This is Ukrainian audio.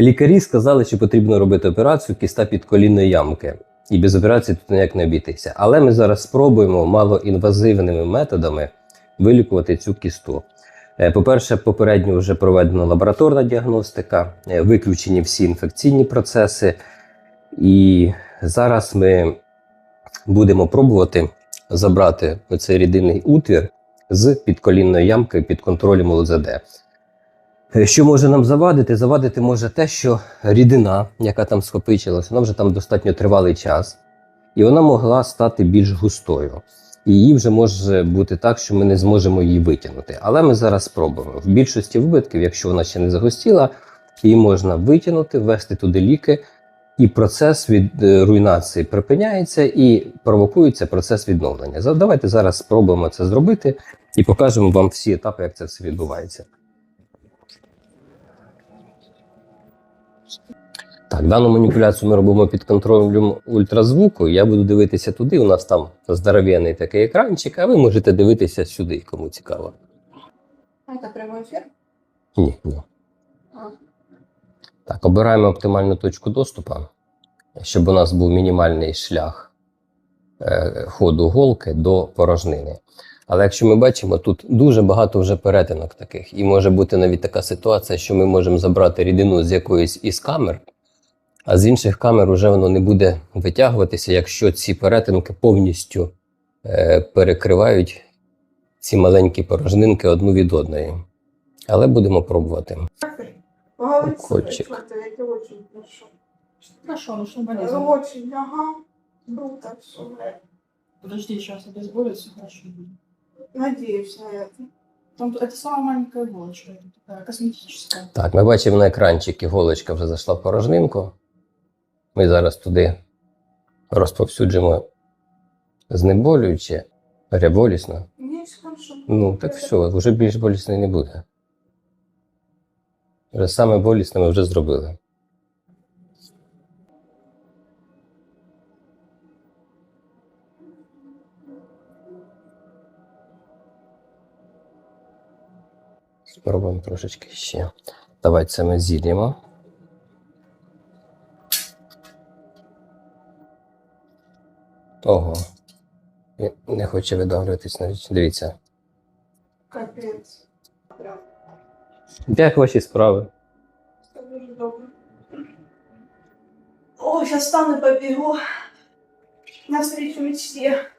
Лікарі сказали, що потрібно робити операцію кіста підколінної ямки. І без операції тут ніяк не обійтися. Але ми зараз спробуємо малоінвазивними методами вилікувати цю кісту. Е, По-перше, попередньо вже проведена лабораторна діагностика, е, виключені всі інфекційні процеси. І зараз ми будемо пробувати забрати цей рідинний утвір з підколінної ямки під контролем ЛЗД. Що може нам завадити? Завадити може те, що рідина, яка там скопичилась, вона вже там достатньо тривалий час, і вона могла стати більш густою. І її вже може бути так, що ми не зможемо її витягнути. Але ми зараз спробуємо. В більшості випадків, якщо вона ще не загустіла, її можна витягнути, ввести туди ліки, і процес від е, руйнації припиняється і провокується процес відновлення. Давайте зараз спробуємо це зробити і покажемо вам всі етапи, як це все відбувається. Так, дану маніпуляцію ми робимо під контролем ультразвуку. Я буду дивитися туди. У нас там здоровенний такий екранчик, а ви можете дивитися сюди, кому цікаво. Это прямой эфир? Ні, ні. А. Так, обираємо оптимальну точку доступу, щоб у нас був мінімальний шлях е, ходу голки до порожнини. Але якщо ми бачимо, тут дуже багато вже перетинок таких, і може бути навіть така ситуація, що ми можемо забрати рідину з якоїсь із камер, а з інших камер вже воно не буде витягуватися, якщо ці перетинки повністю е, перекривають ці маленькі порожнинки одну від одної. Але будемо пробувати. Поговорить Котчик. это я очень. Хорошо, ну что болезнь? Очень, ага. Круто все. Подожди, сейчас обезболит, хорошо будет. Надеюсь на это. Там это самая маленькая иголочка, это такая косметическая. Так, ми бачимо на екранчик, іголочка вже зайшла в порожнинку. Ми зараз туди розповсюджимо знеболююче, болісно. Мне все хорошо. Ну, так все, вже більш болісно і не буде. Вже саме болісне ми вже зробили. Спробуємо трошечки ще. Давай це ми зілємо. Ого. Не- Не хоче видавлюватись навіть. Дивіться. Капец. Прям. Як ваші справи? Все дуже добре. О, сейчас встану и побегу. Навстречу мечте.